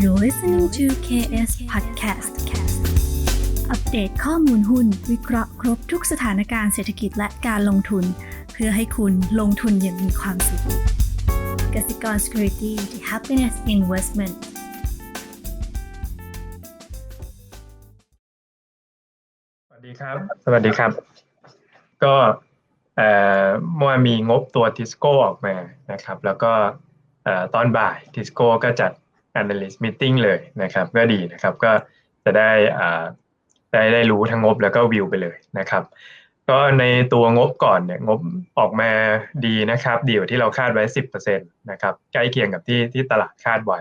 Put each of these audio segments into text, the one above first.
You're listening to KS Podcast อัปเดตข้อมูลหุ้น วิเคราะห์ครบทุกสถานการณ์เศรษฐกิจและการลงทุน เพื่อให้คุณลงทุนอย่างมีความสุขกสิกร Security the Happiness Investment สวัสดีครับ สวัสดีครับ ก็เอ่อมื่อวานมีงบตัวทิสโก้ออกมานะครับ แล้วก็เอ่อตอนบ่ายทิสโก้ก็จัด analyst meeting เลยนะครับ ก็ดีนะครับก็จะได้อ่าได้ได้รู้ทั้งงบแล้วก็วิวไปเลยนะครับ ก็ในตัวงบก่อนเนี่ยงบออกมาดีนะครับ ดีกว่าที่เราคาดไว้ 10%นะครับใกล้เคียงกับที่ที่ตลาดคาดไว้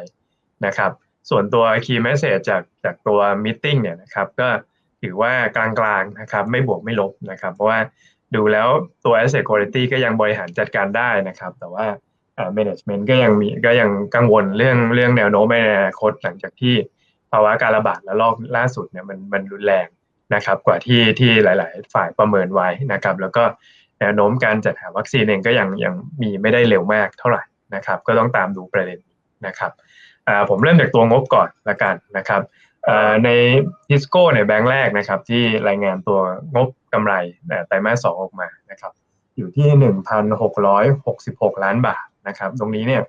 นะครับ ส่วนตัว key message จากจากตัว meeting เนี่ยนะครับก็ถือว่ากลางๆนะครับไม่บวกไม่ลบนะครับ เพราะว่าดูแล้วตัว asset quality ก็ยังบริหารจัดการได้นะครับ แต่ว่า management ก็ยังมีก็ยังกังวลเรื่องเรื่องแนวโน้มในอนาคตหลังจากที่ภาวะการระบาดและลอกล่าสุดเนี่ยมันมันรุนแรงนะครับ กว่าที่ที่หลาย ๆ ฝ่ายประเมินไว้นะครับ แล้วก็แนวโน้มการจัดหาวัคซีนเองก็ยังยังมีไม่ได้เร็วมากเท่าไหร่นะครับ ก็ต้องตามดูประเด็นนะครับผมเริ่มจากตัวงบก่อนละกันนะครับในทิสโก้ในแบงค์แรกนะครับ ที่รายงานตัวงบกำไรไตรมาสสองออกมานะครับ อยู่ที่ 1,666 ล้านบาท นะครับ ตรงนี้เนี่ย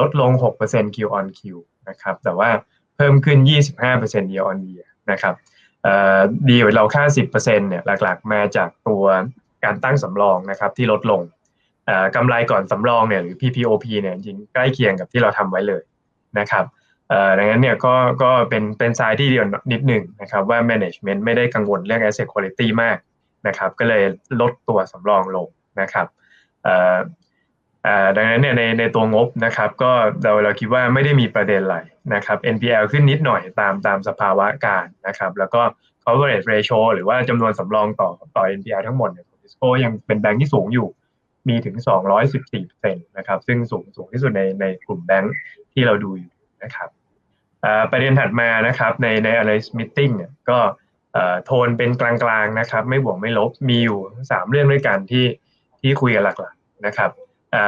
ลดลง 6% Q on Q นะครับ แต่ว่าเพิ่มขึ้น 25% year on year นะครับดีกว่าเราค่า 10%เนี่ยหลักๆ มาจากตัวการตั้งสำรองนะครับที่ลดลงกำไรก่อนสำรองเนี่ยหรือ PPOP เนี่ยจริงใกล้เคียงกับที่เราทำไว้เลยนะครับดังนั้นเนี่ยก็ก็เป็นเป็นสายที่เดียวนิดหนึ่งนะครับว่า management ไม่ได้กังวลเรื่อง asset quality มากนะครับก็เลยลดตัวสำรองลงนะครับ ดังนั้นเนี่ยในในตัวงบนะครับก็เราเราคิดว่าไม่ได้มีประเด็นอะไรนะครับ NPL ขึ้นนิดหน่อยตามตามสภาวะการนะครับ แล้วก็ coverage ratio หรือว่าจำนวนสำรองต่อต่อ NPL ทั้งหมดเนี่ยของ Disco ยังเป็นแบงค์ที่สูงอยู่มีถึง 214%นะครับซึ่งสูงสูงที่สุดในในกลุ่มแบงค์ที่เราดูอยู่นะครับประเด็นถัดมานะครับในใน analyst meeting เนี่ยก็โทนเป็นกลางๆนะครับ ไม่บวกไม่ลบมีอยู่ 3 เรื่องด้วยกันที่ที่คุยกันหลักๆนะครับ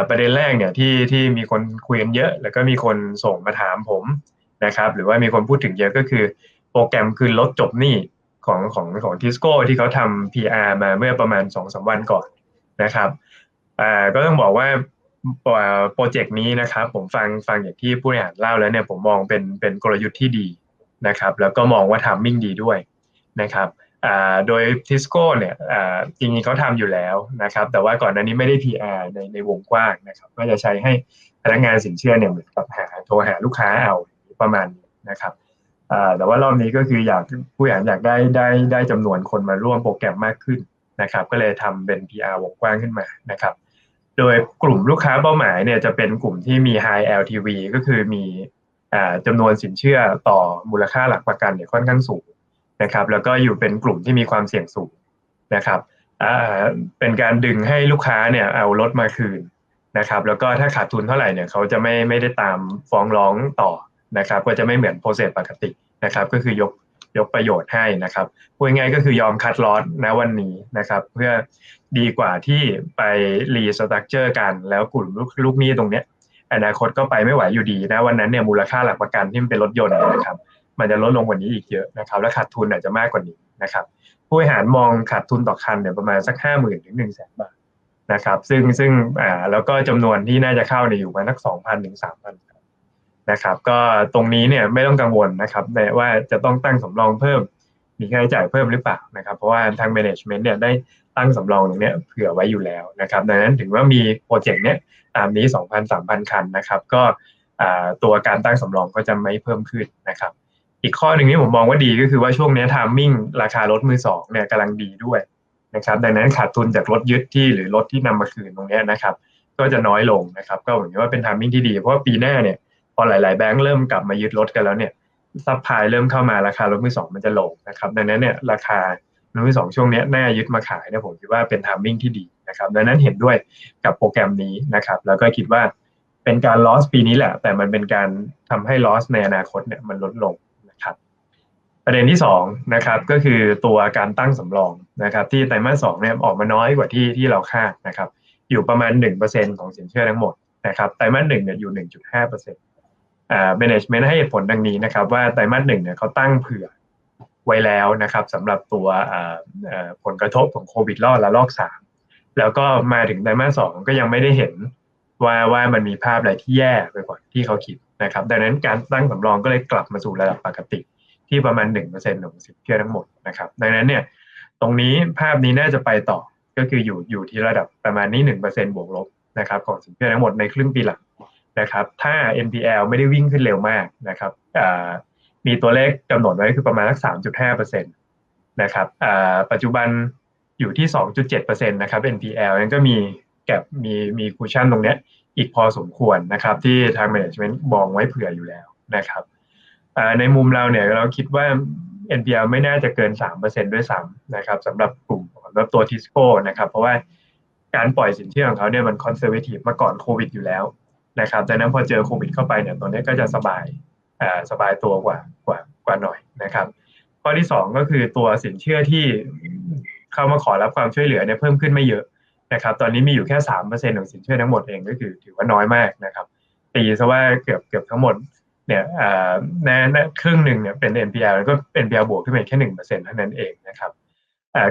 ประเด็นแรกเนี่ยที่ที่มีคนคุยกันเยอะ แล้วก็มีคนส่งมาถามผมนะครับ หรือว่ามีคนพูดถึงเยอะก็คือ โปรแกรมคืนลดจบหนี้ของของของทิสโก้ที่เขาทำ PR มาเมื่อประมาณ2อสวันก่อนนะครับก็ต้องบอกว่าโปรเจกต์นี้นะครับ ผมฟังฟังอย่างที่ผู้บริหารเล่าแล้วเนี่ยผมมองเป็นเป็นกลยุทธ์ที่ดีนะครับ แล้วก็มองว่าทามมิ่งดีด้วยนะครับ โดยทิสโก้เนี่ยจริงๆเขาทำอยู่แล้วนะครับ แต่ว่าก่อนหน้านี้ไม่ได้ PR ในในวงกว้างนะครับ ก็จะใช้ให้พนักงานสินเชื่อเนี่ยเหมือนกับหาโทรหาลูกค้าเอาประมาณนี้นะครับแต่ว่ารอบนี้ก็คืออยากผู้อยากอยากได้ได้ได้จำนวนคนมาร่วมโปรแกรมมากขึ้นนะครับ ก็เลยทำเป็น PR วงกว้างขึ้นมานะครับ โดยกลุ่มลูกค้าเป้าหมายเนี่ยจะเป็นกลุ่มที่มี high LTV ก็คือมีจำนวนสินเชื่อต่อมูลค่าหลักประกันเนี่ยค่อนข้างสูง นะครับ แล้วก็อยู่เป็นกลุ่มที่มีความเสี่ยงสูงนะครับเป็นการดึงให้ลูกค้าเนี่ยเอารถมาคืนนะครับ แล้วก็ถ้าขาดทุนเท่าไหร่เนี่ยเขาจะไม่ไม่ได้ตามฟ้องร้องต่อนะครับ ก็จะไม่เหมือนโปรเซสปกตินะครับ ก็คือยกยกประโยชน์ให้นะครับพูดง่ายก็คือยอมคัดลอสนะวันนี้นะครับ เพื่อดีกว่าที่ไปรีสตรัคเจอร์กันแล้วกลุ่มลูกหนี้ตรงเนี้ยอนาคตก็ไปไม่ไหวอยู่ดีนะวันนั้นเนี่ยมูลค่าหลักประกันที่มันเป็นรถยนต์นะครับ มันจะลดลงกว่านี้อีกเยอะนะครับและขาดทุนอาจจะมากกว่านี้นะครับผู้บริหารมองขาดทุนต่อคันเนี่ยประมาณสักห้าหมื่นถึงหนึ่งแสนบาทนะครับซึ่งซึ่งอ่าแล้วก็จำนวนที่น่าจะเข้าเนี่ยอยู่ประมาณสักสองพันถึงสามพันนะครับก็ตรงนี้เนี่ยไม่ต้องกังวลนะครับว่าจะต้องตั้งสำรองเพิ่มมีค่าใช้จ่ายเพิ่มหรือเปล่านะครับเพราะว่าทาง management เนี่ยได้ตั้งสำรองตรงนี้เผื่อไว้อยู่แล้วนะครับดังนั้นถึงว่ามีโปรเจกต์เนี้ยตามนี้ 2,000-3,000 คันนะครับก็ตัวการตั้งสำรองก็จะไม่เพิ่มขึ้นนะครับ อีกข้อหนึ่งที่ผมมองว่าดีก็คือว่าช่วงนี้ทามมิ่งราคารถมือสองเนี่ยกำลังดีด้วยนะครับ ดังนั้นขาดทุนจากรถยึดที่หรือรถที่นำมาคืนตรงนี้นะครับ ก็จะน้อยลงนะครับ ก็ผมว่าเป็นทามมิ่งที่ดี เพราะว่าปีหน้าเนี่ยพอหลาย ๆ แบงก์เริ่มกลับมายึดรถกันแล้วเนี่ยซัพพลายเริ่มเข้ามาราคารถมือสองมันจะลงนะครับ ดังนั้นเนี่ยราคารถมือสองช่วงนี้น่ายึดมาขายเนี่ยผมคิดว่าเป็นทามมิ่งที่ดีนะครับ ดังนั้นเห็นด้วยกับโปรแกรมนี้นะครับ แล้วก็คิดว่าเป็นการลอสปีนี้แหละ แต่มันเป็นการทำให้ลอสในอนาคตเนี่ยมันลดลง ประเด็นที่2นะครับก็คือตัวการตั้งสำรองนะครับ ที่ไตรมาสสองเนี่ยออกมาน้อยกว่าที่ที่เราคาดนะครับ อยู่ประมาณ 1%ของสินเชื่อทั้งหมดนะครับไตรมาสหนึ่งเนี่ยอยู่ 1.5%อ่า management ให้เหตุผลดังนี้นะครับ ว่าไตรมาสหนึ่งเนี่ยเขาตั้งเผื่อไว้แล้วนะครับสำหรับตัวผลกระทบของโควิดรอบละลอกสามแล้วก็มาถึงไตรมาสสองก็ยังไม่ได้เห็นว่าว่ามันมีภาพอะไรที่แย่ไปกว่าที่เขาคิดนะครับ ดังนั้นการตั้งสำรองก็เลยกลับมาสู่ระดับปกติ ที่ประมาณ1%ของสินเชื่อทั้งหมดนะครับ ดังนั้นเนี่ยตรงนี้ภาพนี้น่าจะไปต่อก็คืออยู่อยู่ที่ระดับประมาณนี้1%บวกลบนะครับของสินเชื่อทั้งหมดในครึ่งปีหลังนะครับ ถ้า NPL ไม่ได้วิ่งขึ้นเร็วมากนะครับมีตัวเลขกำหนดไว้คือประมาณสัก3.5%นะครับปัจจุบันอยู่ที่ 2.7%นะครับ NPL นั้นก็มีแก็บมีมีคูชั่นตรงนี้อีกพอสมควรนะครับ ที่ทาง management มองไว้เผื่ออยู่แล้วนะครับ ในมุมเราเนี่ยเราคิดว่า NPL ไม่น่าจะเกิน 3%ด้วยซ้ำนะครับสำหรับกลุ่มสำหรับตัวทิสโก้นะครับ เพราะว่าการปล่อยสินเชื่อของเขาเนี่ยมันคอนเซอร์เวทีฟมาก่อนโควิดอยู่แล้วนะครับดังนั้นพอเจอโควิดเข้าไปเนี่ยตัวนี้ก็จะสบายสบายตัวกว่ากว่ากว่าหน่อยนะครับ ข้อที่ 2 ก็คือตัวสินเชื่อที่เข้ามาขอรับความช่วยเหลือเนี่ยเพิ่มขึ้นไม่เยอะนะครับ ตอนนี้มีอยู่แค่สามเปอร์เซ็นของสินเชื่อทั้งหมดเองก็คือถือว่าน้อยมากนะครับตีซะว่าเกือบเกือบทั้งหมด เนี่ยในในครึ่งหนึ่งเนี่ยเป็น NPL แล้วก็ NPL บวกขึ้นมาแค่หนึ่งเปอร์เซ็นต์เท่านั้นเองนะครับ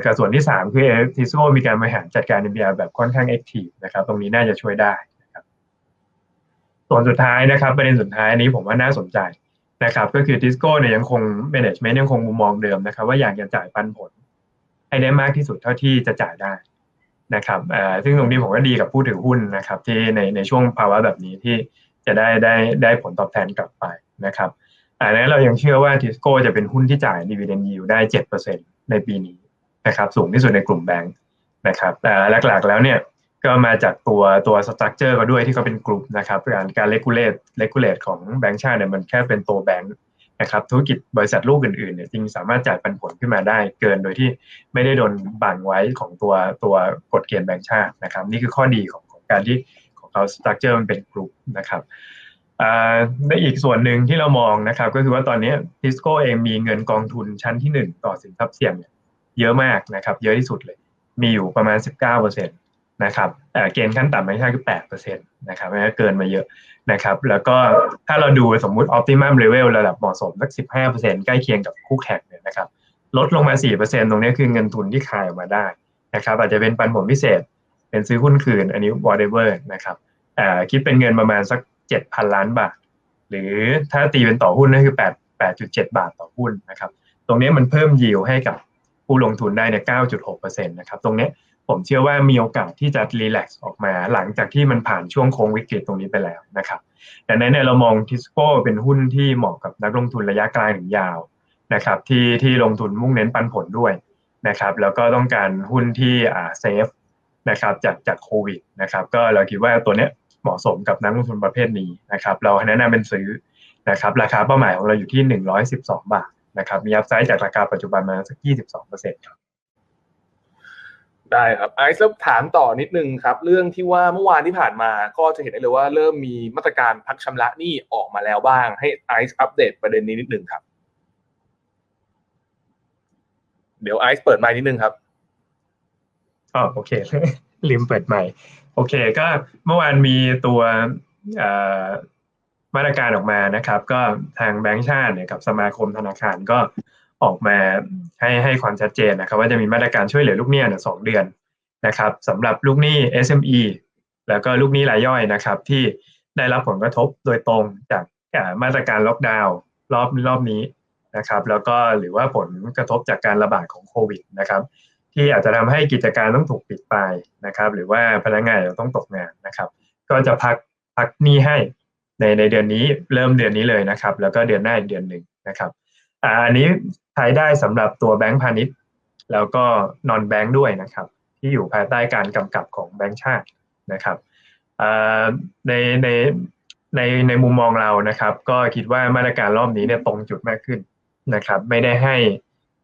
กับส่วนที่สามคือทิโซมีการบริหารจัดการ NPL แบบค่อนข้าง active นะครับ ตรงนี้น่าจะช่วยได้นะครับส่วนสุดท้ายนะครับ ประเด็นสุดท้ายนี้ผมว่าน่าสนใจนะครับ ก็คือทิสโก้เนี่ยยังคง management ยังคงมุมมองเดิมนะครับ ว่าอยากจะจ่ายปันผล ให้ได้มากที่สุดเท่าที่จะจ่ายได้นะครับซึ่งตรงนี้ผมก็ดีกับผู้ถือหุ้นนะครับ ที่ในในช่วงภาวะแบบนี้ที่ จะได้ได้ได้ผลตอบแทนกลับไปนะครับอันนี้เรายังเชื่อว่าทิสโก้จะเป็นหุ้นที่จ่ายดีเวเดนยิวได้เจ็ดเปอร์เซ็นในปีนี้นะครับสูงที่สุดในกลุ่มแบงค์นะครับแต่หลักๆแล้วเนี่ยก็มาจากตัวตัวสตรัคเจอร์ก็ด้วยที่เขาเป็นกลุ่มนะครับการการเลกูเลตเลกูเลตของแบงค์ชาติเนี่ยมันแค่เป็นตัวแบงค์นะครับธุรกิจบริษัทลูกอื่นๆเนี่ยจริงสามารถจ่ายปันผลขึ้นมาได้เกินโดยที่ไม่ได้โดนบังไว้ของตัวตัวกฎเกณฑ์แบงค์ชาตินะครับ นี่คือข้อดีของของการที่ ของเขาสตรัคเจอร์มันเป็นกลุ่มนะครับในอีกส่วนหนึ่งที่เรามองนะครับก็คือว่าตอนนี้ทิสโก้เองมีเงินกองทุนชั้นที่ 1 ต่อสินทรัพย์เสี่ยงเยอะมากนะครับเยอะที่สุดเลย มีอยู่ประมาณ 19%นะครับเกณฑ์ขั้นต่ำไม่ใช่คือ8%นะครับเกินมาเยอะนะครับแล้วก็ถ้าเราดูสมมุติ optimum level ระดับเหมาะสมสัก 15%ใกล้เคียงกับคู่แข่งเนี่ยนะครับลดลงมา 4%ตรงนี้คือเงินทุนที่คายออกมาได้นะครับอาจจะเป็นปันผลพิเศษ เป็นซื้อหุ้นคืนอันนี้ whatever นะครับคิดเป็นเงินประมาณสัก 7,000 ล้านบาท หรือถ้าตีเป็นต่อหุ้นก็คือ 8 8.7 บาทต่อหุ้นนะครับ ตรงนี้มันเพิ่มยิวให้กับผู้ลงทุนได้เนี่ย9.6%นะครับ ตรงนี้ผมเชื่อว่ามีโอกาสที่จะรีแลกซ์ออกมาหลังจากที่มันผ่านช่วงโค้งวิกฤตตรงนี้ไปแล้วนะครับดังนั้นเนี่ยเรามองทิสโก้เป็นหุ้นที่เหมาะกับนักลงทุนระยะกลางถึงยาวนะครับที่ที่ลงทุนมุ่งเน้นปันผลด้วยนะครับแล้วก็ต้องการหุ้นที่อ่าเซฟ นะครับจากจากโควิดนะครับก็เราคิดว่าตัวเนี้ยเหมาะสมกับนักลงทุนประเภทนี้นะครับเราแนะนำเป็นซื้อนะครับราคาเป้าหมายของเราอยู่ที่ 112 บาทนะครับมีอัพไซด์จากราคาปัจจุบันมาสัก 22%ครับได้ครับไอซ์แล้วถามต่อนิดนึงครับ เรื่องที่ว่าเมื่อวานที่ผ่านมาก็จะเห็นได้เลยว่าเริ่มมีมาตรการพักชำระหนี้ออกมาแล้วบ้าง ให้ไอซ์อัปเดตประเด็นนี้นิดนึงครับ เดี๋ยวไอซ์เปิดไมค์นิดนึงครับ อ๋อโอเค ลืมเปิดใหม่ โอเค ก็เมื่อวานมีตัวมาตรการออกมานะครับ ก็ทางแบงก์ชาติเนี่ยกับสมาคมธนาคารก็ออกมาให้ให้ความชัดเจนนะครับ ว่าจะมีมาตรการช่วยเหลือลูกหนี้ยสองเดือนนะครับสำหรับลูกหนี้ SME แล้วก็ลูกหนี้รายย่อยนะครับ ที่ได้รับผลกระทบโดยตรงจากมาตรการล็อกดาวน์รอบรอบนี้นะครับ แล้วก็หรือว่าผลกระทบจากการระบาดของโควิดนะครับ ที่อาจจะทำให้กิจการต้องถูกปิดไปนะครับ หรือว่าพนักงานต้องตกงานนะครับ ก็จะพักพักหนี้ให้ในในเดือนนี้เริ่มเดือนนี้เลยนะครับ แล้วก็เดือนหน้าอีกเดือนหนึ่งนะครับอันนี้ใช้ได้สำหรับตัวแบงก์พาณิชย์ แล้วก็นอนแบงก์ด้วยนะครับ ที่อยู่ภายใต้การกำกับของแบงก์ชาตินะครับในในในในมุมมองเรานะครับ ก็คิดว่ามาตรการรอบนี้เนี่ยตรงจุดมากขึ้นนะครับ ไม่ได้ให้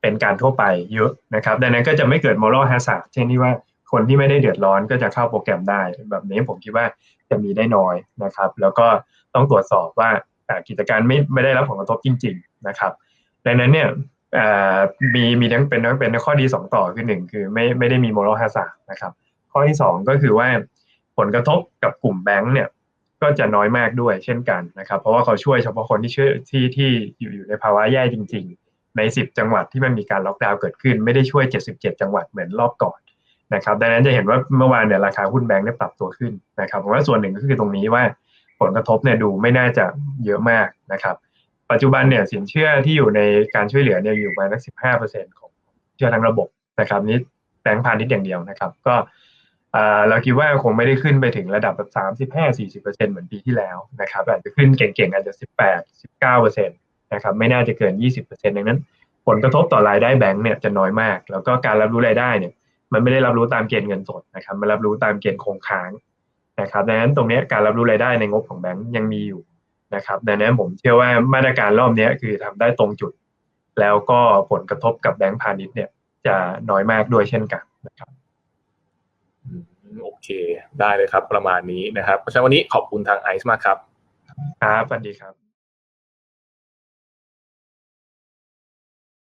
เป็นการทั่วไปเยอะนะครับ ดังนั้นก็จะไม่เกิดมอรัลฮาสาเช่นที่ว่าคนที่ไม่ได้เดือดร้อนก็จะเข้าโปรแกรมได้ แบบนี้ผมคิดว่าจะมีได้น้อยนะครับ แล้วก็ต้องตรวจสอบว่ากิจการไม่ไม่ได้รับผลกระทบจริง ๆ นะครับ ดังนั้นเนี่ยมีมีทั้งเป็นทั้งเป็นข้อดีสองต่อคือหนึ่งคือไม่ไม่ได้มีมอรัลฮาสานะครับ ข้อที่สองก็คือว่าผลกระทบกับกลุ่มแบงค์เนี่ยก็จะน้อยมากด้วยเช่นกันนะครับ เพราะว่าเขาช่วยเฉพาะคนที่ช่วยที่ที่อยู่อยู่ในภาวะแย่จริง ๆ ใน 10 จังหวัดที่มันมีการล็อกดาวน์เกิดขึ้น ไม่ได้ช่วย 77 จังหวัดเหมือนรอบก่อนนะครับดังนั้นจะเห็นว่าเมื่อวานเนี่ยราคาหุ้นแบงค์เนี่ยปรับตัวขึ้นนะครับผมว่าส่วนหนึ่งก็คือตรงนี้ว่าผลกระทบเนี่ยดูไม่น่าจะเยอะมากนะครับ ปัจจุบันเนี่ยสินเชื่อที่อยู่ในการช่วยเหลือเนี่ยอยู่ประมาณสัก15%ของเชื่อทั้งระบบนะครับนี่แบงก์พาณิชย์อย่างเดียวนะครับ ก็เราคิดว่าคงไม่ได้ขึ้นไปถึงระดับแบบ35-40%เหมือนปีที่แล้วนะครับอาจจะขึ้นเก่งๆอาจจะ18-19%นะครับไม่น่าจะเกิน 20%ดังนั้น ผลกระทบต่อรายได้แบงก์เนี่ยจะน้อยมาก แล้วก็การรับรู้รายได้เนี่ยมันไม่ได้รับรู้ตามเกณฑ์เงินสดนะครับมันรับรู้ตามเกณฑ์คงค้างนะครับดังนั้นตรงเนี้ยการรับรู้รายได้ในงบของแบงก์ยังมีอยู่นะครับดังนั้นผมเชื่อว่ามาตรการรอบเนี้ยคือทำได้ตรงจุด แล้วก็ผลกระทบกับแบงก์พาณิชย์เนี่ยจะน้อยมากด้วยเช่นกันนะครับอืมโอเค ได้เลยครับประมาณนี้นะครับเพราะฉะนั้นวันนี้ขอบคุณทางไอซ์มากครับ ครับสวัสดีครับ